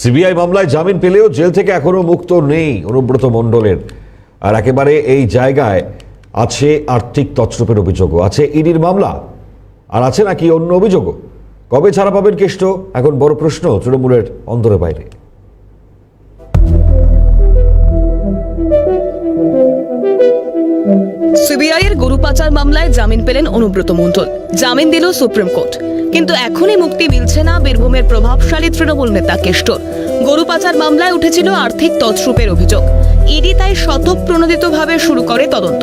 CBI মামলায় জামিন পেলেও জেল থেকে এখনও মুক্ত নেই অনুব্রত মণ্ডলের। আর একেবারে এই জায়গায় আছে আর্থিক তছরূপের অভিযোগও। আছে ইডির মামলা, আর আছে নাকি অন্য অভিযোগও? কবে ছাড়া পাবেন কেষ্ট? এখন বড় প্রশ্ন, তৃণমূলের অন্দরে বাইরে। সিবিআই এর গরু পাচার মামলায় জামিন পেলেন অনুব্রত মণ্ডল। জামিন দিল সুপ্রিম কোর্ট। কিন্তু এখনই মুক্তি মিলছে না বীরভূমের প্রভাবশালী তৃণমূল নেতা কেষ্টর গরু পাচার মামলায় উঠেছিল আর্থিক তছরূপের অভিযোগ। ইডি তাই স্বতঃপ্রণোদিতভাবে শুরু করে তদন্ত।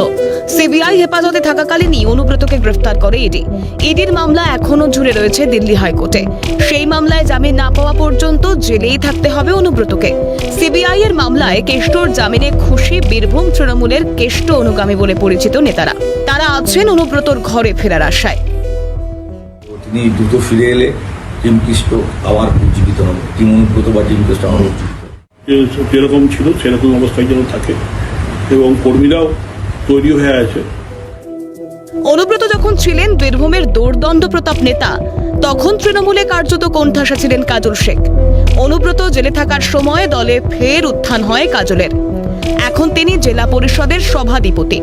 সিবিআই হেফাজতে থাকাকালীনই অনুব্রতকে গ্রেফতার করে ইডি। ইডির মামলা এখনও ঝুলে রয়েছে দিল্লি হাইকোর্টে। সেই মামলায় জামিন না পাওয়া পর্যন্ত জেলেই থাকতে হবে অনুব্রতকে। সিবিআই এর মামলায় কেষ্টর জামিনে খুশি বীরভূম তৃণমূলের কেষ্ট অনুগামী বলে পরিচিত নেতারা। তারা আছেন অনুব্রতর ঘরে ফেরার আশায়। তিনি দ্রুত ফিরে এলে টিম কৃষ্ণ আবার উজ্জীবিত হবে। টিম অনুব্রত বা টিম কৃষ্ণ আবার উজ্জীবিত যেরকম ছিল সেরকম অবস্থায় যেন থাকে। এবং কর্মীরাও তৈরি হয়ে আছে। অনুব্রত যখন ছিলেন বীরভূমের দোর্দণ্ড প্রতাপ নেতা, তখন তৃণমূলে কার্যত কোণঠাসা ছিলেন কাজল শেখ। অনুব্রত জেলে থাকার সময় দলে ফের উত্থান হয় কাজলের। এখন তিনি জেলা পরিষদের সভাধিপতি।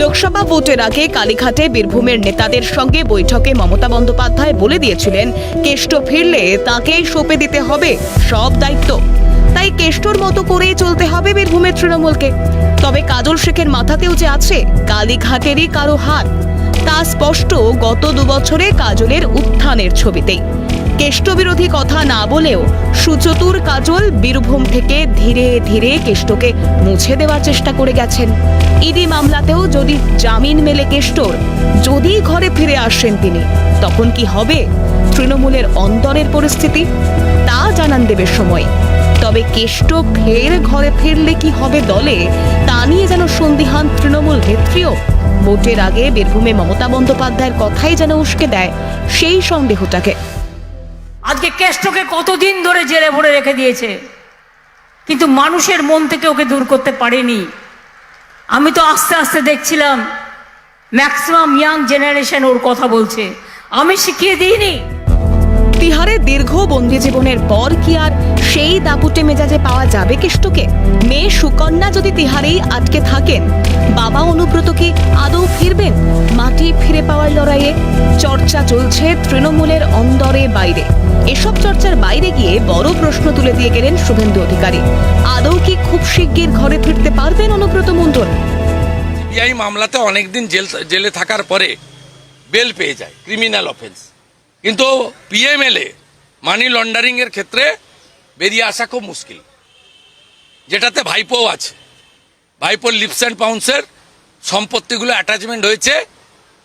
লোকসভা ভোটের আগে কালীঘাটে বীরভূমের নেতাদের সঙ্গে বৈঠকে মমতা বন্দ্যোপাধ্যায় বলে দিয়েছিলেন, কেষ্ট ফিরলে তাকেই সঁপে দিতে হবে, সব দায়িত্ব। তাই কেষ্টর মতো করেই চলতে হবে বীরভূমের তৃণমূলকে। তবে কাজল শেখের মাথাতেও যে আছে কালীঘাটেরই কারও হাত, তা স্পষ্ট গত দুবছরে কাজলের উত্থানের ছবিতেই। কেষ্ট বিরোধী কথা না বলেও সুচতুর কাজল বীরভূম থেকে ধীরে ধীরে কেষ্টকে মুছে দেওয়ার চেষ্টা করে গেছেন। ইডি মামলাতেও যদি জামিন মেলে কেষ্টর, যদি ঘরে ফিরে আসেন তিনি, তখন কি হবে তৃণমূলের অন্তরের পরিস্থিতি? তা জানান দেবে সময়। তবে কেষ্ট ফের ঘরে ফিরলে কি হবে দলে? তা নিয়ে যেন সন্দিহান তৃণমূল নেত্রীও। ভোটের আগে বীরভূমে মমতা বন্দ্যোপাধ্যায়ের কথাই যেন উস্কে দেয় সেই সন্দেহটাকে। আজকে কেষ্টকে কতদিন ধরে জেলে ভরে রেখে দিয়েছে? কিন্তু মানুষের মন থেকে ওকে দূর করতে পারেনি। আমি তো আস্তে আস্তে দেখছিলাম, ম্যাক্সিমাম ইয়াং জেনারেশন ওর কথা বলছে। আমি শিখিয়ে দিইনি। তিহারে দীর্ঘ বন্দি জীবনের পর কি আর সেই দাপুটে মেজাজে পাওয়া যাবে কেষ্টকে? মেয়ে সুকন্যা যদি তিহারেই আটকে থাকেন, বাবা অনুব্রত কি আদৌ ফিরবেন? মাটি ফিরে পাওয়ার লড়াইয়ে চর্চা চলছে তৃণমূলের অন্দরে বাইরে। এসব চর্চার বাইরে গিয়ে বড় প্রশ্ন তুলে দিয়ে গেলেন শুভেন্দু অধিকারী। আদৌ কি খুব শিগগির ঘরে ফিরতে পারবেন অনুব্রত মণ্ডল? সিবিআই মামলাতে অনেকদিন জেল জেলে থাকার পরে বেল পেয়ে যায় ক্রিমিনাল অফেন্স কিন্তু পিএমএলএ মানি লন্ডারিং এর ক্ষেত্রে বেরিয়ে আসা খুব মুশকিল। যেটাতে ভাইপোও আছে। ভাইপোর লিপস অ্যান্ড পাউন্সের সম্পত্তিগুলো অ্যাটাচমেন্ট হয়েছে।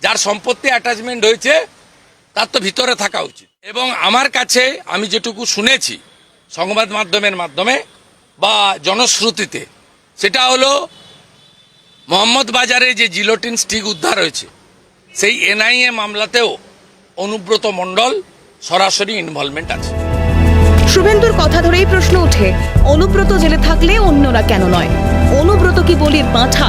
যার সম্পত্তি অ্যাটাচমেন্ট হয়েছে, তার তো ভিতরে থাকা উচিত। এবং আমার কাছে আমি যেটুকু শুনেছি সংবাদ মাধ্যমের মাধ্যমে বা জনশ্রুতিতে, সেটা হলো মোহাম্মদ বাজারে যে জিলোটিন স্টিক উদ্ধার হয়েছে, সেই এনআইএ মামলাতেও অনুব্রত মণ্ডল, সরাসরি ইনভলভমেন্ট আছে। শুভেন্দুর কথা ধরেই প্রশ্ন ওঠে, অনুব্রত জেলে থাকলে অন্যরা কেন নয়? অনুব্রত কি বলির পাঁঠা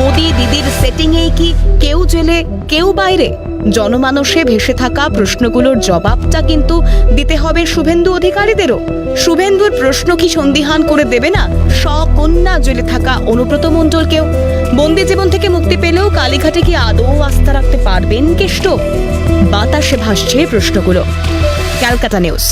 মোদি দিদির সেটিংয়েই কি কেউ জেলে, কেউ বাইরে? জনমানসে ভেসে থাকা প্রশ্নগুলোর জবাবটা কিন্তু দিতে হবে শুভেন্দু অধিকারীদেরও। শুভেন্দুর প্রশ্ন কি সন্দিহান করে দেবে না? সকন্যা জেলে থাকা অনুব্রত মণ্ডলকেও। বন্দি জীবন থেকে মুক্তি পেলেও কালীঘাটে কি আদৌ আস্থা রাখতে পারবেন কেষ্ট? বাতাসে ভাসছে প্রশ্নগুলো। ক্যালকাটা নিউজ।